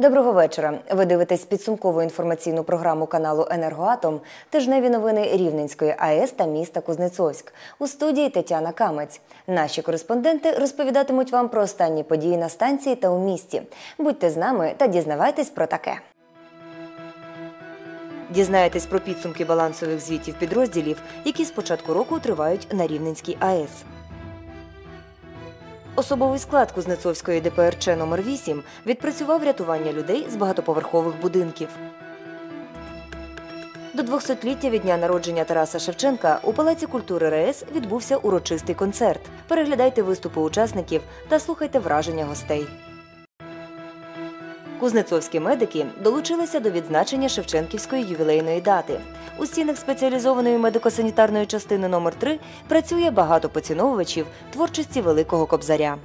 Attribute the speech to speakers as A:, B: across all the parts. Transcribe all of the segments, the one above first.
A: Доброго вечора. Ви дивитесь підсумкову інформаційну програму каналу Енергоатом. Тижневі новини Рівненської АЕС та міста Кузнецовськ. У студії Тетяна Камець. Наші кореспонденти розповідатимуть вам про останні події на станції та у місті. Будьте з нами та дізнавайтесь про таке. Дізнаєтесь про підсумки балансових звітів підрозділів, які з початку року тривають на Рівненській АЕС. Особовий склад Кузнецовської ДПРЧ номер 8 відпрацював рятування людей з багатоповерхових будинків. До 200-ліття від дня народження Тараса Шевченка у Палаці культури РаЕС відбувся урочистий концерт. Переглядайте виступи учасників та слухайте враження гостей. Кузнецовські медики долучилися до відзначення Шевченківської ювілейної дати. У стінах спеціалізованої медико-санітарної частини номер 3 працює багато поціновувачів творчості Великого Кобзаря.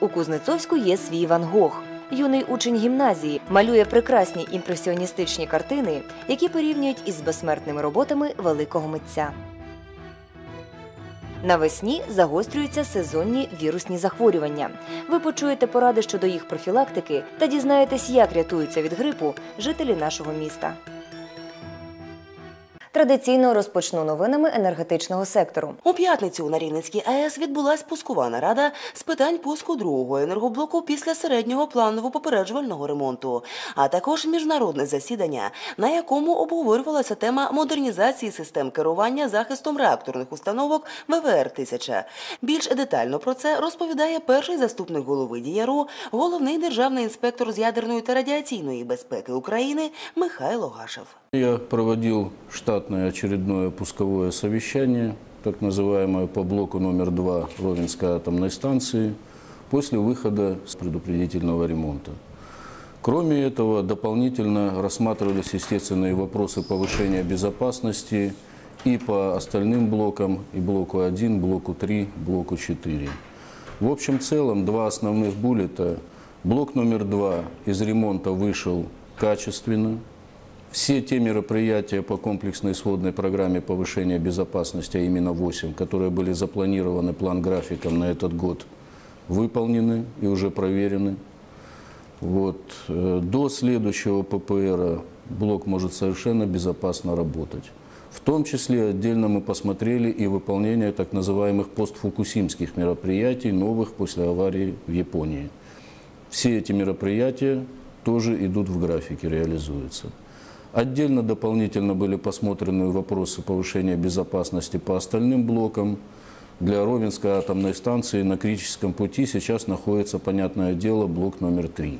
A: У Кузнецовську є свій Ван Гог. Юний учень гімназії малює прекрасні імпресіоністичні картини, які порівнюють із безсмертними роботами великого митця. Навесні загострюються сезонні вірусні захворювання. Ви почуєте поради щодо їх профілактики та дізнаєтесь, як рятуються від грипу жителі нашого міста. Традиційно розпочну новинами енергетичного сектору.
B: У п'ятницю на Рівненській АЕС відбулась пускова нарада з питань пуску другого енергоблоку після середнього планово-попереджувального ремонту, а також міжнародне засідання, на якому обговорювалася тема модернізації систем керування захистом реакторних установок ВВР-1000. Більш детально про це розповідає перший заступник голови ДІЯРУ, головний державний інспектор з ядерної та радіаційної безпеки України Михайло Гашев.
C: Я проводил штатное очередное пусковое совещание, так называемое по блоку номер 2 Ровенской атомной станции, после выхода с предупредительного ремонта. Кроме этого, дополнительно рассматривались естественные вопросы повышения безопасности и по остальным блокам, и блоку 1, блоку 3, блоку 4. В общем целом, два основных буллета. Блок номер 2 из ремонта вышел качественно, все те мероприятия по комплексной сводной программе повышения безопасности, а именно 8, которые были запланированы план-графиком на этот год, выполнены и уже проверены. Вот. э, До следующего ППР блок может совершенно безопасно работать. В том числе отдельно мы посмотрели и выполнение так называемых постфукусимских мероприятий, новых после аварии в Японии. Все эти мероприятия тоже идут в графике, реализуются. Отдельно дополнительно были посмотрены вопросы повышения безопасности по остальным блокам. Для Ровенской атомной станции на критическом пути сейчас находится, понятное дело, блок номер три.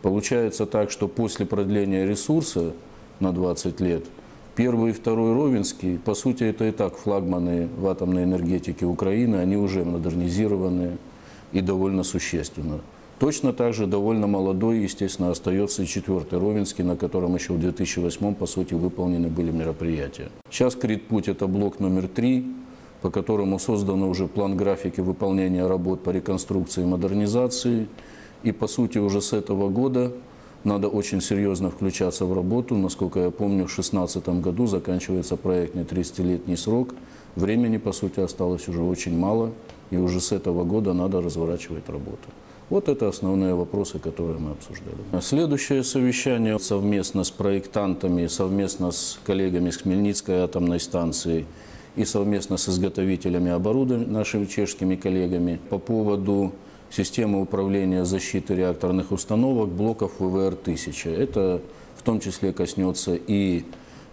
C: Получается так, что после продления ресурса на 20 лет, первый и второй Ровенский, по сути, это и так флагманы в атомной энергетике Украины, они уже модернизированы и довольно существенно. Точно так же довольно молодой, естественно, остается и четвертый Ровенский, на котором еще в 2008 по сути, выполнены были мероприятия. Сейчас Крит-Путь – это блок номер три, по которому создан уже план графики выполнения работ по реконструкции и модернизации. И, по сути, уже с этого года надо очень серьезно включаться в работу. Насколько я помню, в 2016 году заканчивается проектный 30-летний срок. Времени, по сути, осталось уже очень мало. И уже с этого года надо разворачивать работу. Вот это основные вопросы, которые мы обсуждали. Следующее совещание совместно с проектантами, совместно с коллегами с Хмельницкой атомной станции и совместно с изготовителями оборудования, нашими чешскими коллегами, по поводу системы управления защиты реакторных установок блоков ВВР-1000. Это в том числе коснется и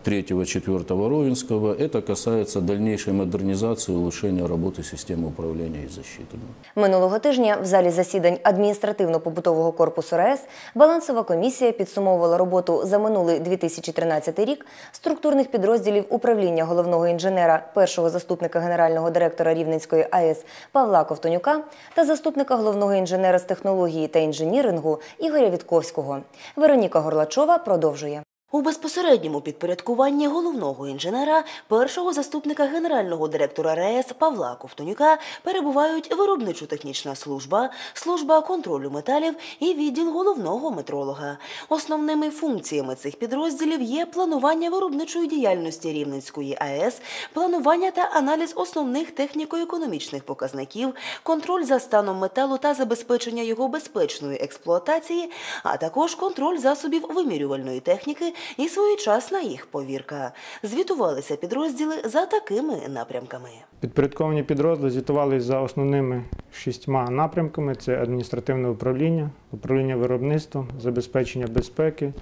C: 3-4 Ровенского. Это касается дальнейшей модернизации и улучшения работы системы управления и защиты.
A: Минулого тижня в залі засідань адміністративно-побутового корпусу РаЕС балансова комісія підсумовувала роботу за минулий 2013 рік структурних підрозділів управління головного інженера, першого заступника генерального директора Рівненської АЕС Павла Ковтонюка та заступника головного інженера з технології та інженірингу Ігоря Вітковського. Вероніка Горлачова продовжує.
B: У безпосередньому підпорядкуванні головного інженера, першого заступника генерального директора РАЕС Павла Ковтонюка перебувають виробничо-технічна служба, служба контролю металів і відділ головного метролога. Основними функціями цих підрозділів є планування виробничої діяльності Рівненської АЕС, планування та аналіз основних техніко-економічних показників, контроль за станом металу та забезпечення його безпечної експлуатації, а також контроль засобів вимірювальної техніки і своєчасна їх повірка. Звітувалися підрозділи за такими напрямками.
D: Підпорядковані підрозділи звітувалися за основними шістьма напрямками: це адміністративне управління, управління виробництвом, забезпечення безпеки,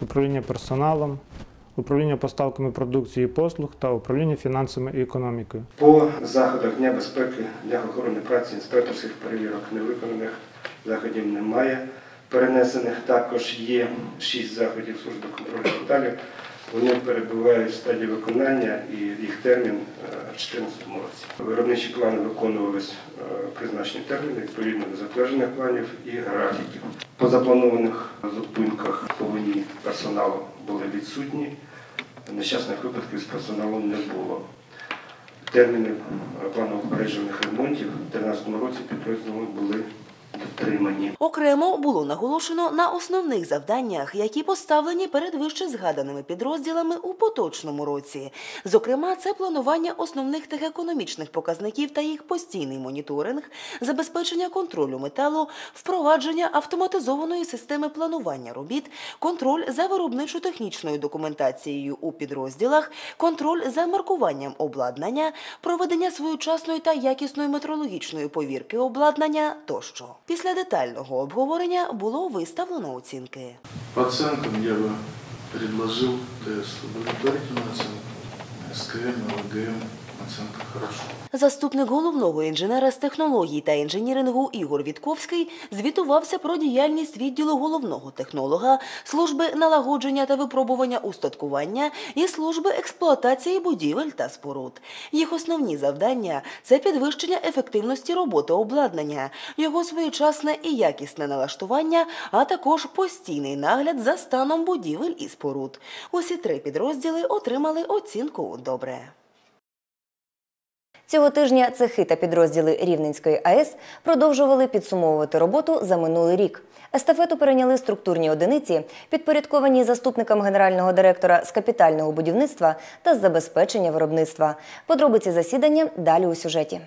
D: управління персоналом, управління поставками продукції і послуг та управління фінансами і економікою.
E: По заходах Дня безпеки для охорони праці інспекторських перевірок невиконаних заходів немає. Перенесених також є шість заходів служби контролю металів. Вони перебувають в стадії виконання і їх термін е, в 2014 році. Виробничі плани виконувались е, призначені терміни відповідно до затверджених планів і графіків. По запланованих зупинках повинні персоналу були відсутні. Нещасних випадків з персоналом не було. Терміни е, плану попереджених ремонтів у 2013 році підрозділами були дотримані.
B: Окремо було наголошено на основних завданнях, які поставлені перед вище згаданими підрозділами у поточному році. Зокрема, це планування основних техекономічних показників та їх постійний моніторинг, забезпечення контролю металу, впровадження автоматизованої системи планування робіт, контроль за виробничо-технічною документацією у підрозділах, контроль за маркуванням обладнання, проведення своєчасної та якісної метрологічної повірки обладнання тощо. Після детального обговорення було виставлено оцінки.
F: По я би предложил тест, удовлетворительную оцінку, СКМ, ЛГМ
B: Заступник головного інженера з технологій та інженірингу Ігор Вітковський звітувався про діяльність відділу головного технолога, служби налагодження та випробування устаткування і служби експлуатації будівель та споруд. Їх основні завдання це підвищення ефективності роботи обладнання, його своєчасне і якісне налаштування, а також постійний нагляд за станом будівель і споруд. Усі три підрозділи отримали оцінку добре.
A: Цього тижня цехи та підрозділи Рівненської АЕС продовжували підсумовувати роботу за минулий рік. Естафету перейняли структурні одиниці, підпорядковані заступникам генерального директора з капітального будівництва та з забезпечення виробництва. Подробиці засідання далі у сюжеті.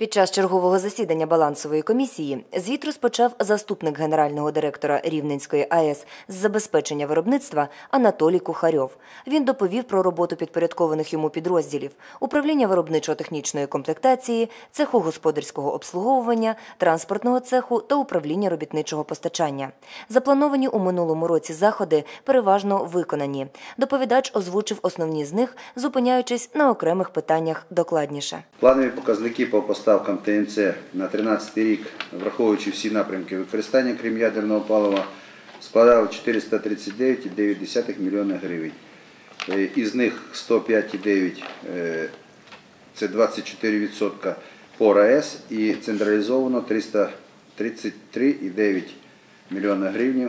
A: Під час чергового засідання балансової комісії звіт розпочав заступник генерального директора Рівненської АЕС з забезпечення виробництва Анатолій Кухарьов. Він доповів про роботу підпорядкованих йому підрозділів, управління виробничо-технічної комплектації, цеху господарського обслуговування, транспортного цеху та управління робітничого постачання. Заплановані у минулому році заходи переважно виконані. Доповідач озвучив основні з них, зупиняючись на окремих питаннях докладніше.
G: Планові показники по поставкам ТНЦ на 13 рік, враховуючи всі напрямки використання крім ядерного палива, складали 439,9 млн гривень. Е, Із них 105,9 е, це 24% по РАЕС і централізовано 333,9 млн гривень.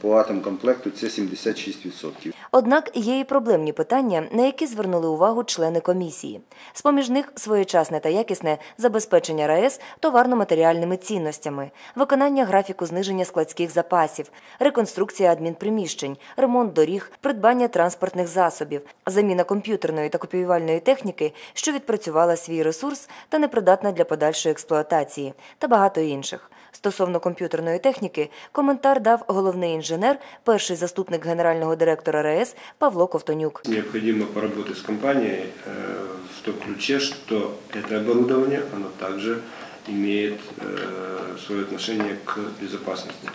G: По атомкомплекту це 76%.
A: Однак є і проблемні питання, на які звернули увагу члени комісії. З-поміж них своєчасне та якісне забезпечення РАЕС товарно-матеріальними цінностями, виконання графіку зниження складських запасів, реконструкція адмінприміщень, ремонт доріг, придбання транспортних засобів, заміна комп'ютерної та копіювальної техніки, що відпрацювала свій ресурс та непридатна для подальшої експлуатації, та багато інших. Стосовно комп'ютерної техніки, коментар дав головний інженер, перший заступник генерального директора РАЕС Павло Ковтонюк.
H: Необходимо поработать с компанией э, в том ключе, что это оборудование, оно также имеет э, свое отношение к безопасности.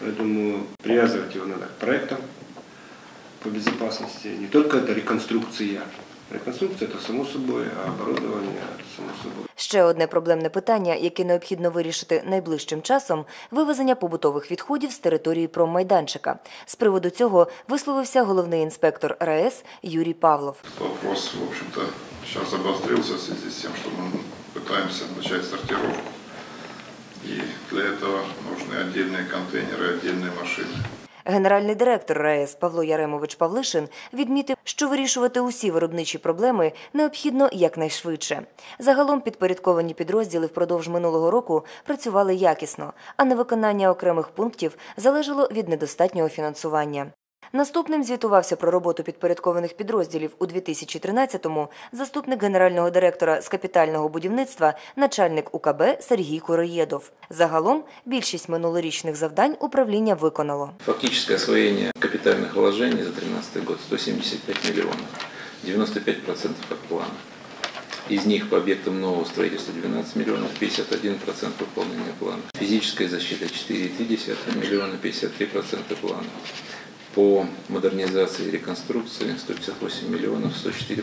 H: Поэтому привязывать его надо к проектам по безопасности. Не только это реконструкция. Реконструкция это само собой, а оборудование это само собой.
A: Ще одне проблемне питання, яке необхідно вирішити найближчим часом вивезення побутових відходів з території промайданчика. З приводу цього висловився головний інспектор РАЕС Юрій Павлов.
F: Вопрос, в общем-то, сейчас обострился в связи с тем, что мы пытаемся начать сортировку. И для этого нужны отдельные контейнеры, отдельные машины.
A: Генеральний директор РаЕС Павло Яремович Павлишин відмітив, що вирішувати усі виробничі проблеми необхідно якнайшвидше. Загалом підпорядковані підрозділи впродовж минулого року працювали якісно, а невиконання окремих пунктів залежало від недостатнього фінансування. Наступним звітувався про роботу підпорядкованих підрозділів у 2013-му заступник генерального директора з капітального будівництва, начальник УКБ Сергій Куроєдов. Загалом більшість минулорічних завдань управління виконало.
I: Фактическое освоение капитальных вложений за 2013 год 175 миллионов, 95% от плана. Из них по объектам нового строительства 12 миллионов, 51% выполнения плана. Физическая защита 4,3 миллиона, 53% плана. По модернизации и реконструкции 158 миллионов, 104%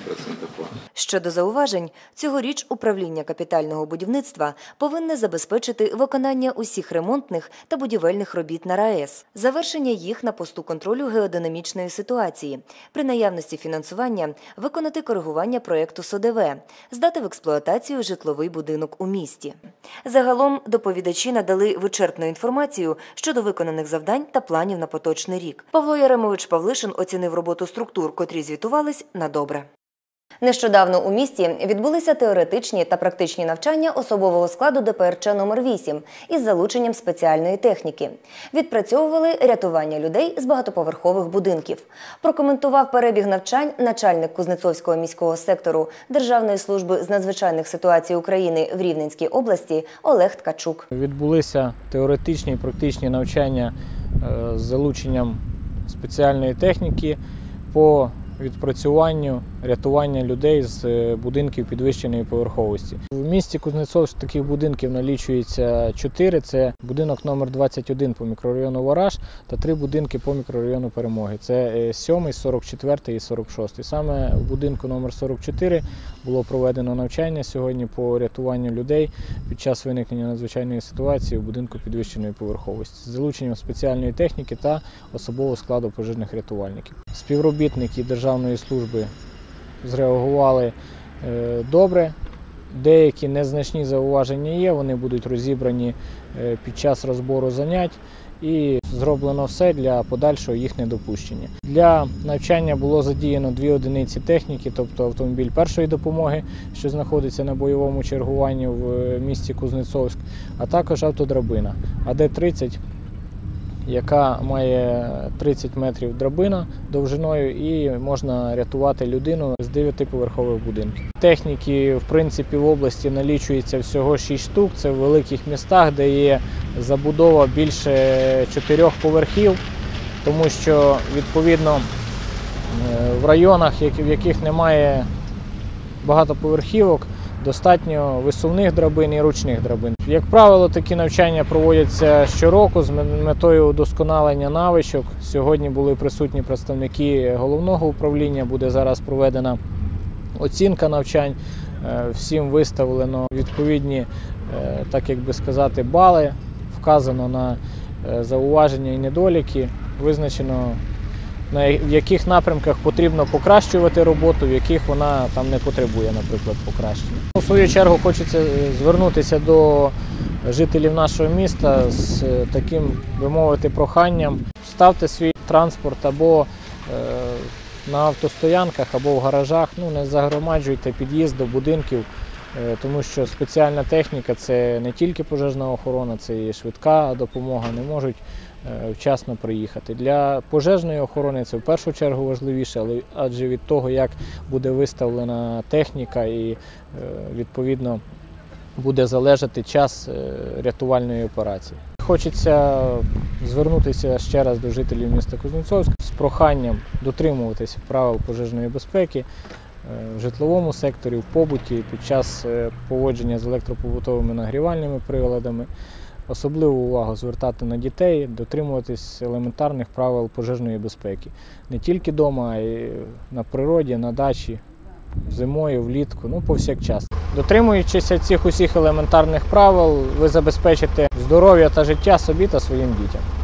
I: плана.
A: Щодо зауважень, цьогоріч управління капітального будівництва повинне забезпечити виконання усіх ремонтних та будівельних робіт на РаЕС, завершення їх на посту контролю геодинамічної ситуації, при наявності фінансування виконати коригування проєкту СОДВ, здати в експлуатацію житловий будинок у місті. Загалом доповідачі надали вичерпну інформацію щодо виконаних завдань та планів на поточний рік. Павло Яремович Павлишин оцінив роботу структур, котрі звітувались на добре. Нещодавно у місті відбулися теоретичні та практичні навчання особового складу ДПРЧ номер 8 із залученням спеціальної техніки. Відпрацьовували рятування людей з багатоповерхових будинків. Прокоментував перебіг навчань начальник Кузнецовського міського сектору Державної служби з надзвичайних ситуацій України в Рівненській області Олег Ткачук.
J: Відбулися теоретичні і практичні навчання е, з залученням спеціальної техніки по відпрацюванню рятування людей з е, будинків підвищеної поверховості. В місті Кузнецов таких будинків налічується 4. Це будинок номер 21 по мікрорайону Вараж та три будинки по мікрорайону Перемоги. Це 7, 44 і 46. Саме в будинку номер 44 було проведено навчання сьогодні по рятуванню людей під час виникнення надзвичайної ситуації в будинку підвищеної поверховості з залученням спеціальної техніки та особового складу пожежних рятувальників. Співробітники Державної служби зреагували е, добре. Деякі незначні зауваження є, вони будуть розібрані е, під час розбору занять і зроблено все для подальшого їх недопущення. Для навчання було задіяно дві одиниці техніки, тобто автомобіль першої допомоги, що знаходиться на бойовому чергуванні в е, місті Кузнецовськ, а також автодрабина АД-30 яка має 30 метрів драбина довжиною і можна рятувати людину з 9-поверхових будинків. Техніки, в принципі, в області налічується всього 6 штук. Це в великих містах, де є забудова більше 4 поверхів, тому що відповідно е, в районах, в яких немає багатоповерхівок, достатньо висувних драбин і ручних драбин. Як правило, такі навчання проводяться щороку з метою удосконалення навичок. Сьогодні були присутні представники головного управління. Буде зараз проведена оцінка навчань. Е, Всім виставлено відповідні, е, так як би сказати, бали. Вказано на е, зауваження і недоліки. Визначено в яких напрямках потрібно покращувати роботу, в яких вона там не потребує, наприклад, покращення. У свою чергу хочеться е, звернутися до жителів нашого міста з е, таким, би мовити, проханням. Ставте свій транспорт або е, на автостоянках, або в гаражах. Ну, не загромаджуйте під'їзд до будинків. Тому що спеціальна техніка це не тільки пожежна охорона, це і швидка допомога, не можуть вчасно приїхати. Для пожежної охорони це в першу чергу важливіше, але адже від того, як буде виставлена техніка і е, відповідно буде залежати час е, рятувальної операції. Хочеться звернутися ще раз до жителів міста Кузнецовськ з проханням дотримуватися правил пожежної безпеки е, в житловому секторі, в побуті під час е, поводження з електропобутовими нагрівальними приладами. Особливу увагу звертати на дітей, дотримуватись елементарних правил пожежної безпеки. Не тільки вдома, а й на природі, на дачі, зимою, влітку, ну повсякчас. Дотримуючись цих усіх елементарних правил, ви забезпечите здоров'я та життя собі та своїм дітям.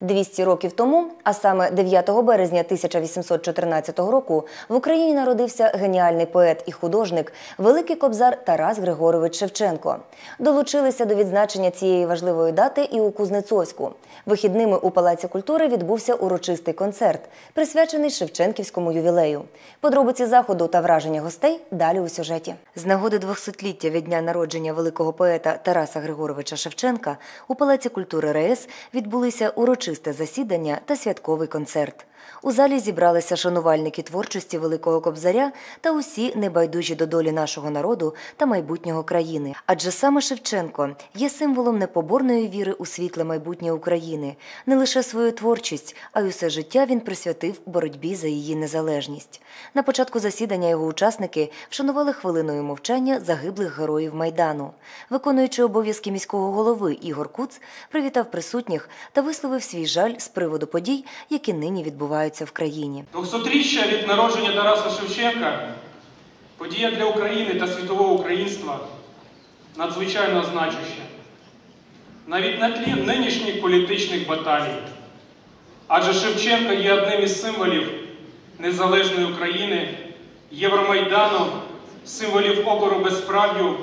A: 200 років тому, а саме 9 березня 1814 року, в Україні народився геніальний поет і художник, великий кобзар Тарас Григорович Шевченко. Долучилися до відзначення цієї важливої дати і у Кузнецовську. Вихідними у Палаці культури відбувся урочистий концерт, присвячений Шевченківському ювілею. Подробиці заходу та враження гостей далі у сюжеті. З нагоди 200-ліття від дня народження великого поета Тараса Григоровича Шевченка у Палаці культури РаЕС відбулися урочисте засідання та святковий концерт. У залі зібралися шанувальники творчості Великого Кобзаря та усі небайдужі до долі нашого народу та майбутнього країни. Адже саме Шевченко є символом непоборної віри у світле майбутнє України. Не лише свою творчість, а й усе життя він присвятив боротьбі за її незалежність. На початку засідання його учасники вшанували хвилиною мовчання загиблих героїв Майдану. Виконуючи обов'язки міського голови Ігор Куц привітав присутніх та висловив свій жаль з приводу подій, які нині відбуваються в країні.
K: 200-річчя від народження Тараса Шевченка подія для України та світового українства надзвичайно значуща. Навіть на тлі нинішніх політичних баталій. Адже Шевченко є одним із символів незалежної України, Євромайдану, символів опору безправ'ю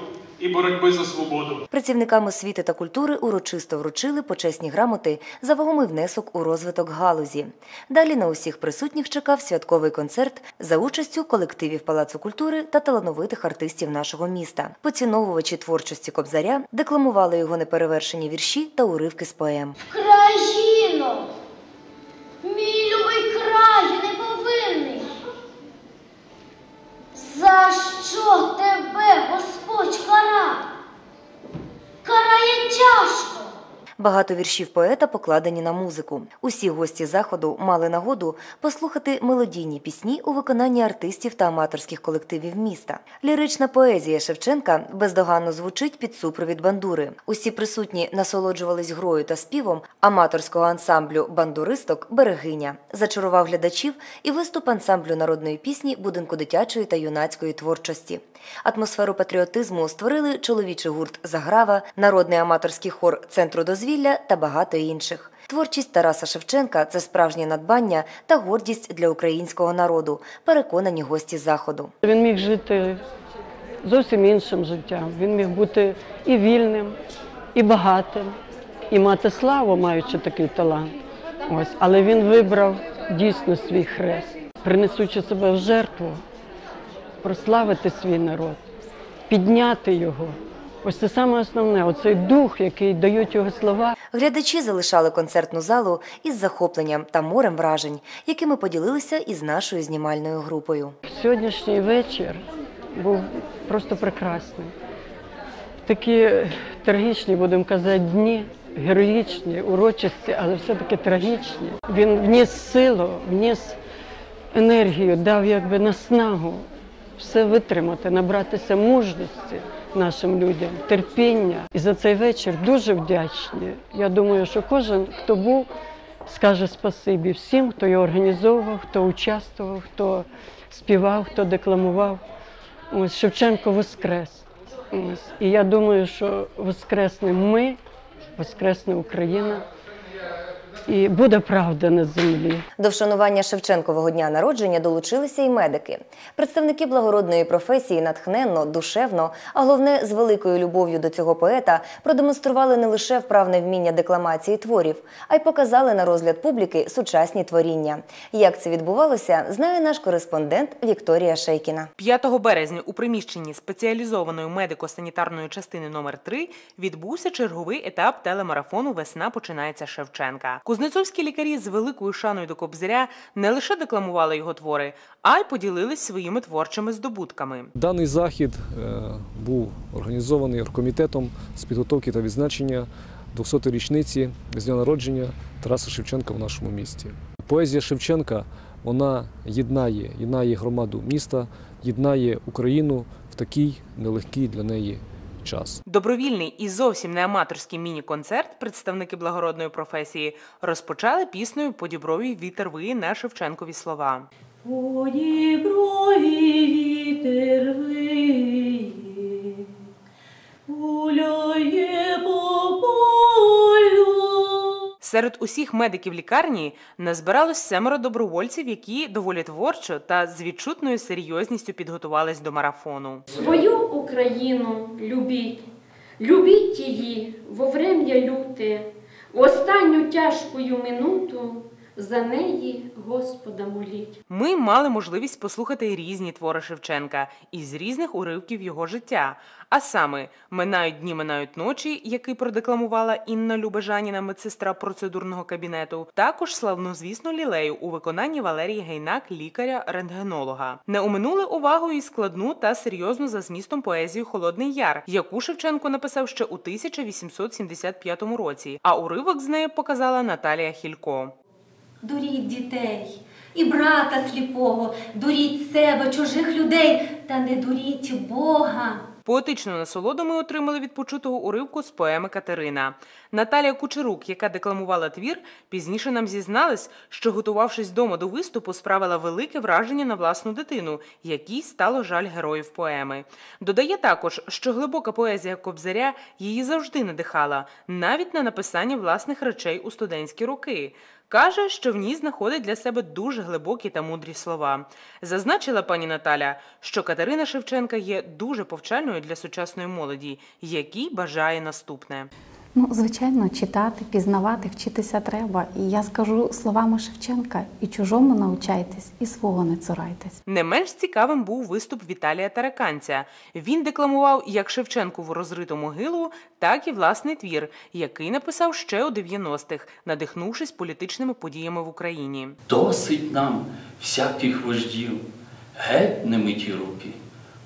K: і боротьби за свободу.
A: Працівникам освіти та культури урочисто вручили почесні грамоти за вагомий внесок у розвиток галузі. Далі на усіх присутніх чекав святковий концерт за участю колективів Палацу культури та талановитих артистів нашого міста. Поціновувачі творчості Кобзаря декламували його неперевершені вірші та уривки з поем.
L: Країно, мій любий край неповинний. За що тебе
A: Багато віршів поета покладені на музику. Усі гості заходу мали нагоду послухати мелодійні пісні у виконанні артистів та аматорських колективів міста. Лірична поезія Шевченка бездоганно звучить під супровід бандури. Усі присутні насолоджувались грою та співом аматорського ансамблю бандуристок Берегиня. Зачарував глядачів і виступ ансамблю народної пісні будинку дитячої та юнацької творчості. Атмосферу патріотизму створили чоловічий гурт Заграва, народний аматорський хор Центру дозвілля та багато інших. Творчість Тараса Шевченка це справжнє надбання та гордість для українського народу, переконані гості заходу.
M: Він міг жити зовсім іншим життям. Він міг бути і вільним, і багатим, і мати славу, маючи такий талант. Ось, але він вибрав дійсно свій хрест, принесучи себе в жертву, прославити свій народ, підняти його. Ось це саме основне, оцей дух, який дають його слова.
A: Глядачі залишали концертну залу із захопленням та морем вражень, якими поділилися із нашою знімальною групою.
M: Сьогоднішній вечір був просто прекрасний. Такі трагічні, будемо казати, дні, героїчні, урочисті, але все-таки трагічні. Він вніс силу, вніс енергію, дав якби наснагу все витримати, набратися мужності нашим людям, терпіння. І за цей вечір дуже вдячні. Я думаю, що кожен, хто був, скаже спасибі всім, хто його організовував, хто участвував, хто співав, хто декламував. Ось Шевченко воскрес. Ось. І я думаю, що воскреснемо ми, воскресне Україна, і буде правда на землі.
A: До вшанування Шевченкового дня народження долучилися й медики. Представники благородної професії натхненно, душевно, а головне з великою любов'ю до цього поета продемонстрували не лише вправне вміння декламації творів, а й показали на розгляд публіки сучасні творіння. Як це відбувалося, знає наш кореспондент Вікторія Шейкіна.
N: 5 березня у приміщенні спеціалізованої медико-санітарної частини номер 3 відбувся черговий етап телемарафону Весна починається Шевченка. Кузнецовські лікарі з великою шаною до Кобзаря не лише декламували його твори, а й поділились своїми творчими здобутками.
O: Даний захід е, був організований оргкомітетом з підготовки та відзначення 200-ї річниці з дня народження Тараса Шевченка в нашому місті. Поезія Шевченка вона єднає, єднає громаду міста, єднає Україну в такий нелегкий для неї час.
N: Добровільний і зовсім не аматорський міні-концерт представники благородної професії розпочали піснею по діброві вітер ви на Шевченкові слова.
P: По діброві вітер виє, гуляє по полю.
N: Серед усіх медиків лікарні назбиралось семеро добровольців, які доволі творчо та з відчутною серйозністю підготувались до марафону.
Q: Свою Україну любіть, любіть її во врем'я люте, в останню тяжкую минуту за неї Господа моліть.
N: Ми мали можливість послухати різні твори Шевченка із різних уривків його життя. А саме Минають дні, минають ночі, який продекламувала Інна Любежаніна, медсестра процедурного кабінету. Також славнозвісну лілею у виконанні Валерії Гейнак, лікаря-рентгенолога. Не оминули увагою і складну та серйозну за змістом поезію Холодний Яр, яку Шевченко написав ще у 1875 році. А уривок з неї показала Наталія Хілько.
R: Дуріть дітей і брата сліпого, дуріть себе, чужих людей, та не дуріть Бога.
N: Поетичну насолоду ми отримали від почутого уривку з поеми Катерина. Наталія Кучерук, яка декламувала твір, пізніше нам зізналась, що, готувавшись вдома до виступу, справила велике враження на власну дитину, якій стало жаль героїв поеми. Додає також, що глибока поезія Кобзаря її завжди надихала, навіть на написання власних речей у студентські роки. Каже, що в ній знаходить для себе дуже глибокі та мудрі слова. Зазначила пані Наталя, що Катерина Шевченка є дуже повчальною для сучасної молоді, якій бажає наступне.
S: Ну, звичайно, читати, пізнавати, вчитися треба. І я скажу словами Шевченка: і чужому навчайтесь, і свого не цурайтесь.
N: Не менш цікавим був виступ Віталія Тараканця. Він декламував як Шевченкову розриту могилу, так і власний твір, який написав ще у 90-х, надихнувшись політичними подіями в Україні.
T: Досить нам всяких вождів, геть не миті руки,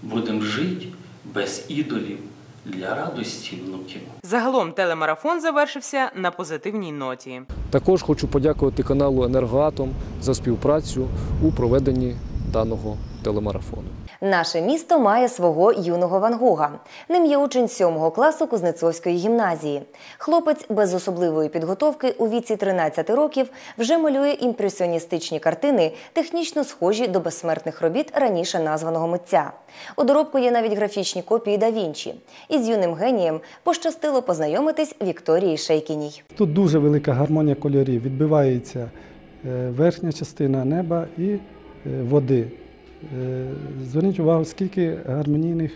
T: будем жить без ідолів для радості внуків.
N: Загалом телемарафон завершився на позитивній ноті.
O: Також хочу подякувати каналу Енергоатом за співпрацю у проведенні даного телемарафону.
A: Наше місто має свого юного Ван Гога. Ним є учень 7 класу Кузнецовської гімназії. Хлопець без особливої підготовки у віці 13 років вже малює імпресіоністичні картини, технічно схожі до безсмертних робіт раніше названого митця. У доробку є навіть графічні копії да Вінчі. Із юним генієм пощастило познайомитись Вікторії Шейкіній.
U: Тут дуже велика гармонія кольорів. Відбивається е, верхня частина неба і води. Е, Зверніть увагу, скільки гармонійних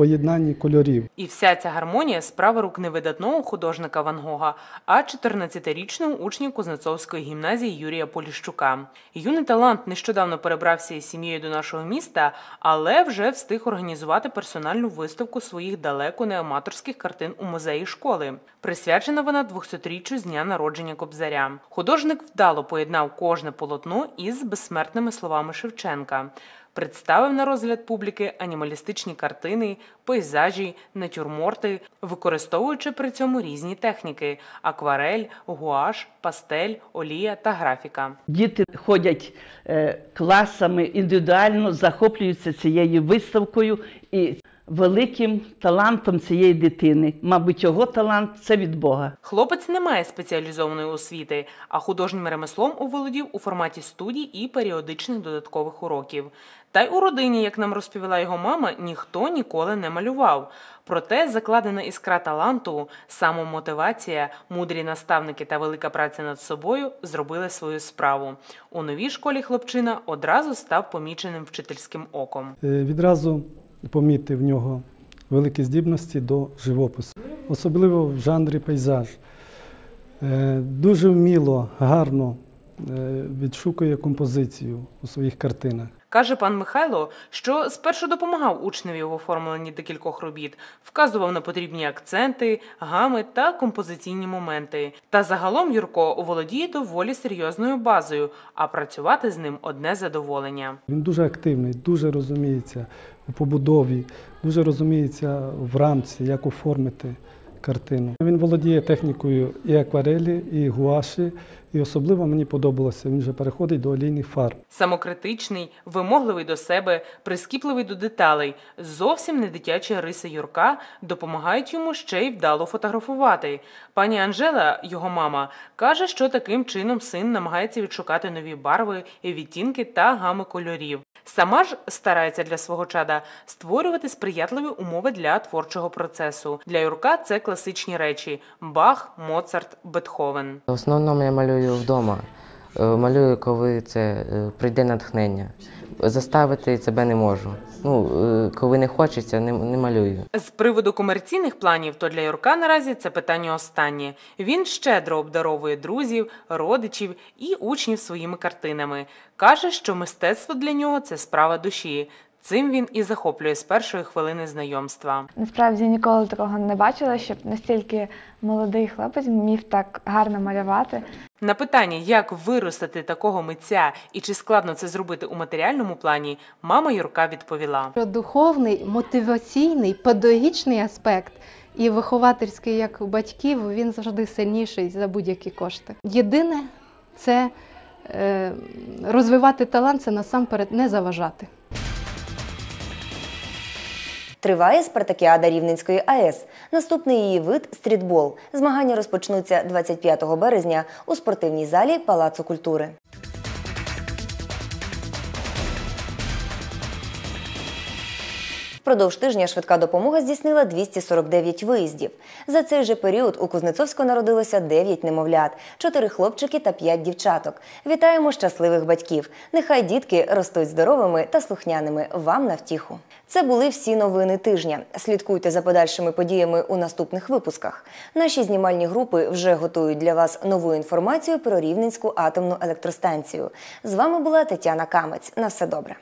U: поєднань кольорів.
N: І вся ця гармонія справа рук не видатного художника Ван Гога, а 14-річного учня Кузнецовської гімназії Юрія Поліщука. Юний талант нещодавно перебрався із сім'єю до нашого міста, але вже встиг організувати персональну виставку своїх далеко не аматорських картин у музеї школи. Присвячена вона 200-річчю з дня народження Кобзаря. Художник вдало поєднав кожне полотно із безсмертними словами Шевченка. Представив на розгляд публіки анімалістичні картини, пейзажі, натюрморти, використовуючи при цьому різні техніки: акварель, гуаш, пастель, олія та графіка.
V: Діти ходять е, класами індивідуально, захоплюються цією виставкою і великим талантом цієї дитини. Мабуть, його талант це від Бога.
N: Хлопець не має спеціалізованої освіти, а художнім ремеслом оволодів у форматі студій і періодичних додаткових уроків. Та й у родині, як нам розповіла його мама, ніхто ніколи не малював. Проте закладена іскра таланту, самомотивація, мудрі наставники та велика праця над собою зробили свою справу. У новій школі хлопчина одразу став поміченим вчительським оком.
U: Е, Відразу помітив в нього великі здібності до живопису, особливо в жанрі пейзаж. Е, Дуже вміло, гарно е, відшукує композицію у своїх картинах.
N: Каже пан Михайло, що спершу допомагав учневі в оформленні декількох робіт, вказував на потрібні акценти, гами та композиційні моменти. Та загалом Юрко володіє доволі серйозною базою, а працювати з ним одне задоволення.
U: Він дуже активний, дуже розуміється у побудові, дуже розуміється в рамці, як оформити картину. Він володіє технікою і акварелі, і гуаші, і особливо мені подобалося, він вже переходить до олійних фарб.
N: Самокритичний, вимогливий до себе, прискіпливий до деталей. Зовсім не дитячі риси Юрка допомагають йому ще й вдало фотографувати. Пані Анжела, його мама, каже, що таким чином син намагається відшукати нові барви, відтінки та гами кольорів. Сама ж старається для свого чада створювати сприятливі умови для творчого процесу. Для Юрка це класичні речі: Бах, Моцарт, Бетховен.
W: В основному я малюю вдома. Е, Малюю, коли це е, прийде натхнення. Заставити себе не можу. Ну, е, коли не хочеться, не, не малюю.
N: З приводу комерційних планів, то для Юрка наразі це питання останнє. Він щедро обдаровує друзів, родичів і учнів своїми картинами. Каже, що мистецтво для нього це справа душі. Цим він і захоплює з першої хвилини знайомства.
X: Насправді ніколи такого не бачила, щоб настільки молодий хлопець вмів так гарно малювати.
N: На питання, як виростити такого митця і чи складно це зробити у матеріальному плані, мама Юрка відповіла.
Y: Про духовний, мотиваційний, педагогічний аспект і виховательський, як у батьків, він завжди сильніший за будь-які кошти. Єдине це е, розвивати талант, це насамперед не заважати.
A: Триває спартакіада Рівненської АЕС. Наступний її вид стрітбол. Змагання розпочнуться 25 березня у спортивній залі Палацу культури. Впродовж тижня швидка допомога здійснила 249 виїздів. За цей же період у Кузнецовську народилося 9 немовлят, 4 хлопчики та 5 дівчаток. Вітаємо щасливих батьків! Нехай дітки ростуть здоровими та слухняними вам на втіху. Це були всі новини тижня. Слідкуйте за подальшими подіями у наступних випусках. Наші знімальні групи вже готують для вас нову інформацію про Рівненську атомну електростанцію. З вами була Тетяна Камець. На все добре.